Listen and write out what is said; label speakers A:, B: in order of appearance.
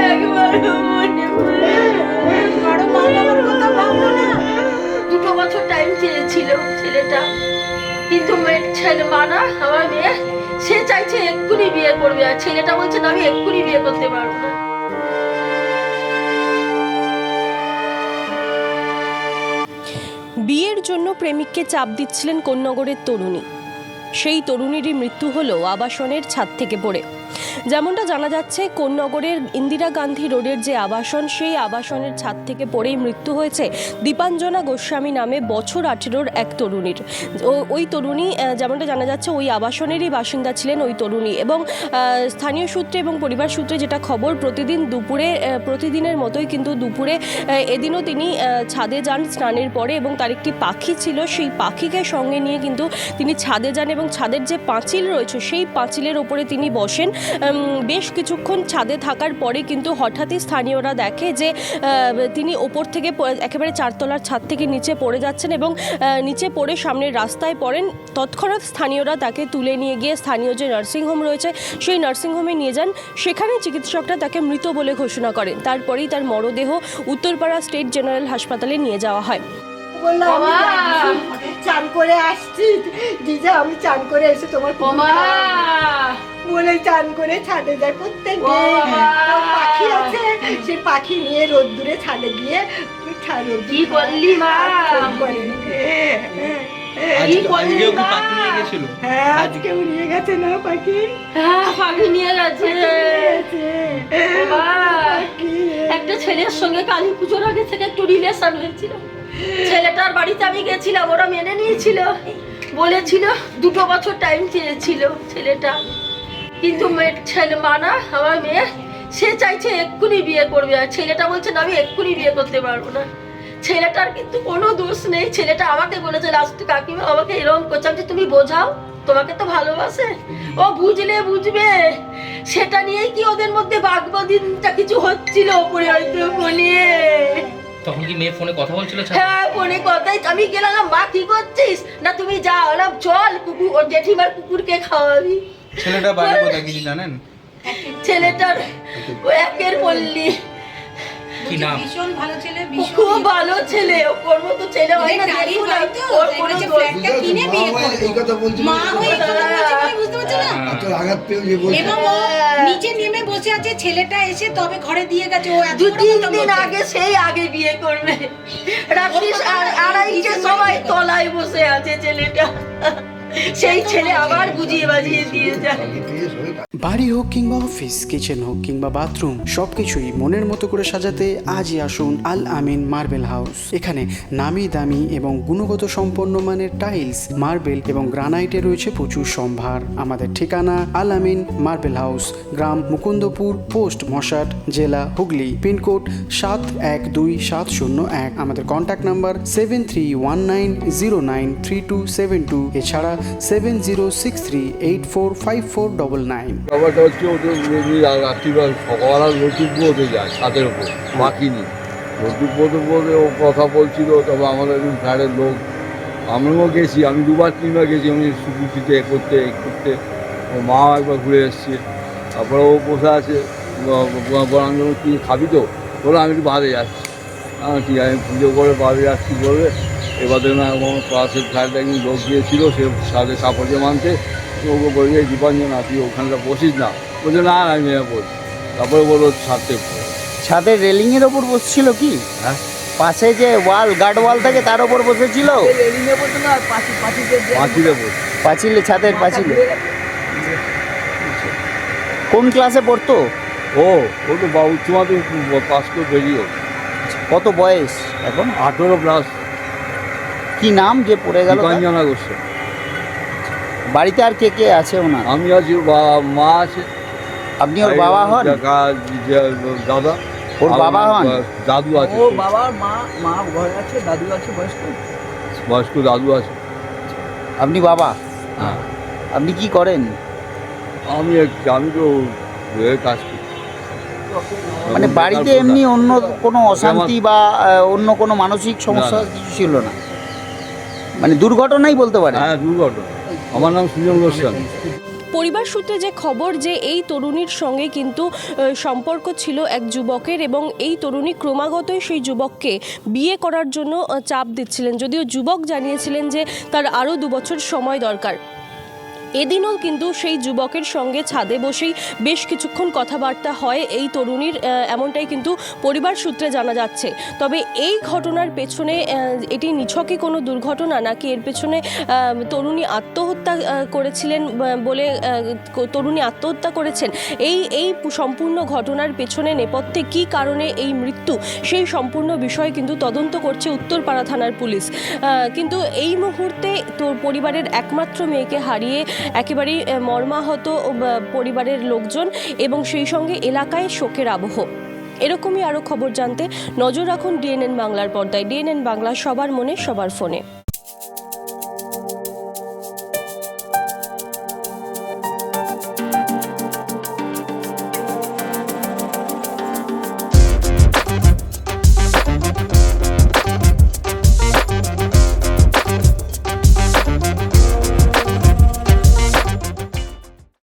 A: না
B: দুটো বছর টাইম চেয়েছিল ছেলেটা। কিন্তু মেয়ে ছেলে মানা আমার মেয়ে, সে চাইছে এক্ষুনি বিয়ে করবে আর ছেলেটা বলছে না, আমি এক্ষুনি বিয়ে করতে পারব না।
C: বিয়ের জন্য প্রেমিককে চাপ দিচ্ছিলেন কোন্নগরের তরুণী। সেই তরুণীরই মৃত্যু হলো আবাসনের ছাদ থেকে পড়ে। যেমনটা জানা যাচ্ছে, কোন্নগরের ইন্দিরা গান্ধী রোডের যে আবাসন, সেই আবাসনের ছাদ থেকে পড়েই মৃত্যু হয়েছে দীপাঞ্জনা গোস্বামী নামে বছর আঠেরোর এক তরুণীর। ওই তরুণী যেমনটা জানা যাচ্ছে, ওই আবাসনেরই বাসিন্দা ছিলেন ওই তরুণী এবং স্থানীয় সূত্রে এবং পরিবার সূত্রে যেটা খবর, প্রতিদিন দুপুরে প্রতিদিনের মতোই কিন্তু দুপুরে এদিনও তিনি ছাদে যান স্নানের পরে এবং তার একটি পাখি ছিল, সেই পাখিকে সঙ্গে নিয়ে কিন্তু তিনি ছাদে যান এবং ছাদের যে পাঁচিল রয়েছে, সেই পাঁচিলের ওপরে তিনি বসেন বেশ কিছুক্ষণ ছাদে থাকার পরে কিন্তু হঠাৎই স্থানীয়রা দেখে যে তিনি ওপর থেকে একেবারে চারতলার ছাদ থেকে নিচে পড়ে যাচ্ছেন এবং নিচে পড়ে সামনের রাস্তায় পড়েন। তৎক্ষণাৎ স্থানীয়রা তাকে তুলে নিয়ে গিয়ে স্থানীয় যে নার্সিংহোম রয়েছে, সেই নার্সিংহোমে নিয়ে যান। সেখানে চিকিৎসকরা তাকে মৃত বলে ঘোষণা করেন। তারপরেই তার মরদেহ উত্তরপাড়া স্টেট জেনারেল হাসপাতালে নিয়ে যাওয়া হয়।
A: বললাম চান করে আসছি। দিদা আমি চান করে এসে তোমার বলে চান করে ছাদে যায় প্রত্যেক পাখি আছে সে পাখি নিয়ে রোদ্দুরে ছাদে গিয়ে
B: কি করলি মা?
D: আজকেও নিয়ে
A: হ্যাঁ আজকে উড়িয়ে গেছে না পাখি?
B: হ্যাঁ পাখি নিয়ে গেছে! একটা ছেলের সঙ্গে কালী পুজোর আগে থেকে একটু রিলেশন হয়েছিল। ছেলেটার বাড়িতে আমি গেছিলাম ওরা মেনে নিয়েছিল। বলেছিল দুটো বছর টাইম চেয়েছিল ছেলেটা। কিন্তু মেয়ে ছেলে মানা আমার মেয়ে সে চাইছে এক্ষুনি বিয়ে করবে আর ছেলেটা বলছে না আমি এক্ষুনি বিয়ে করতে পারব না। ছেলেটার কিন্তু কোনো দোষ নেই। ছেলেটা আমাকে বলেছে লাস্ট কাকিমা আমাকে এরকম করছে। বলছি, তুমি বোঝাও তোমাকে তো ভালোবাসে? ও বুঝলে বুঝবে। সেটা নিয়েই কি ওদের মধ্যে বাগবাদিনটা কিছু হচ্ছিল ওপরে হয়তো ফোনে
D: তখন কি মেয়ে ফোনে কথা বলছিল
B: হ্যাঁ ফোনে কথাই। আমি গেলাম মা কি করছিস? না তুমি যাও না চল কুকুর ওর জেঠিমার কুকুরকে খাওয়াবি।
D: ছেলেটা বাড়ি কোথায় কিছু জানেন?
B: ছেলেটার ও একের পল্লী।
D: কি নাম?
A: ভীষণ ভালো ছেলে
B: খুব ভালো ছেলে ওর মতো ছেলে হয় না দেখুন
A: টালি হয় তো,
B: ওর
A: তাই
B: কোনো
A: বলছে
B: দোষ
A: flat টা কিনে বিয়ে করব।
E: এই কথা বলছিল
A: মা এই কথা বলছে মানে বুঝতে পারছ না।
E: আঘাত পেয়ে যে বলছে।
A: এবং নিচে নেমে বসে আছে ছেলেটা এসে তবে ঘরে দিয়ে গেছে ও
B: দু তিন দিন আগে সেই আগে বিয়ে করবে। রাত্রি আড়- আড়াইটে সবাই তলায় বসে আছে ছেলেটা। সেই ছেলে আবার বুঝিয়ে বাজিয়ে দিয়ে যায়।
F: বাড়ি হোক কিংবা অফিস, কিচেন হোক কিংবা বাথরুম, সবকিছুই মনের মতো করে সাজাতে আজই আসুন আল আমিন মার্বেল হাউস। এখানে নামি দামি এবং গুণগত সম্পন্ন মানের টাইলস, মার্বেল এবং গ্রানাইটে রয়েছে প্রচুর সম্ভার। আমাদের ঠিকানা আল আমিন মার্বেল হাউস, গ্রাম মুকুন্দপুর, পোস্ট মশাট, জেলা হুগলি, পিনকোড সাত এক দুই সাত শূন্য এক। আমাদের contact number seven three one nine zero nine three two seven two. এছাড়া seven zero six three eight four five four double nine.
G: ব্যাপারটা হচ্ছে ওদের রাত্রিবেলা সকালবেলা লটুক বোধে যায় ছাদের উপর বাকি নেই লটুক বোধে বোধে ও কথা বলছিল, তবে আমাদের একজন স্যারের লোক, আমিও গেছি, আমি দুবার, তিনবার গেছি, আমি সুকুচিতে এ করতে এ করতে। ও মা একবার ঘুরে এসছে। তারপরে ও বসে আছে বরং তুই খাবি তো? বলে, আমি একটু বাদে যাচ্ছি। ঠিক আছে, আমি পুজো করে বাদে যাচ্ছি, বলবে। এবার দেখুন আমার ক্লাসের স্যারটা একদিন লোক গিয়েছিল সে সাথে কাপড় মানতে ওকে বলি এই দীপাঞ্জনা তুই ওখানটা বসিস না। বলছে না না, আমি পড়ছি তারপরে বলল ছাদে
H: ছাদের রেলিংয়ের ওপর বসছিল কি?
G: হ্যাঁ।
H: পাশে যে ওয়াল গার্ড ওয়াল থাকে তার ওপর বসেছিল?
G: পাঁচিলে
H: পাঁচিলে ছাদের পাঁচিলে। কোন ক্লাসে পড়তো?
G: ও ও তো বা উচ্চ মাধ্যমিক পাস করে বেরিয়ে
H: কত বয়স এখন?
G: আঠেরো প্লাস
H: কি নাম যে পড়ে গেল? তার?
G: দীপাঞ্জনা গোস্ব
H: বাড়িতে আর কে কে আছে ওনার?
G: আমি আছি বা- মা আছে।
H: আপনি ওর বাবা হন?
G: দাদা।
H: ওর বাবা হন?
G: দাদু আছে।
I: ও বাবার মা মা ঘরে আছে দাদু আছে বয়স্ক?
G: বয়স্ক দাদু আছে।
H: আপনি বাবা?
G: হ্যাঁ।
H: আপনি কি করেন?
G: আমি আমি তো কাজ করি।
H: মানে বাড়িতে এমনি অন্য কোনো অশান্তি বা অন্য কোনো মানসিক সমস্যা কিছু ছিল না? মানে দুর্ঘটনাই বলতে পারে
G: হ্যাঁ দুর্ঘটনা। আমার নাম সুজন গোস্বামী
C: পরিবার সূত্রে যে খবর যে এই তরুণীর সঙ্গে কিন্তু সম্পর্ক ছিল এক যুবকের এবং এই তরুণী ক্রমাগতই সেই যুবককে বিয়ে করার জন্য চাপ দিচ্ছিলেন। যদিও যুবক জানিয়েছিলেন যে তার আরও দু বছর সময় দরকার। এদিনও কিন্তু সেই যুবকের সঙ্গে ছাদে বসেই বেশ কিছুক্ষণ কথাবার্তা হয় এই তরুণীর এমনটাই কিন্তু পরিবার সূত্রে জানা যাচ্ছে। তবে এই ঘটনার পেছনে এটি নিছকই কোনো দুর্ঘটনা নাকি এর পেছনে তরুণী আত্মহত্যা করেছিলেন বলে তরুণী আত্মহত্যা করেছেন, এই এই সম্পূর্ণ ঘটনার পেছনে নেপথ্যে কী কারণে এই মৃত্যু, সেই সম্পূর্ণ বিষয় কিন্তু তদন্ত করছে উত্তরপাড়া থানার পুলিশ। কিন্তু এই মুহূর্তে তোর পরিবারের একমাত্র মেয়েকে হারিয়ে একেবারেই মর্মাহত পরিবারের লোকজন এবং সেই সঙ্গে এলাকায় শোকের আবহ। এরকমই আরও খবর জানতে নজর রাখুন ডিএনএন বাংলার পর্দায়। ডিএনএন বাংলা সবার মনে, সবার ফোনে।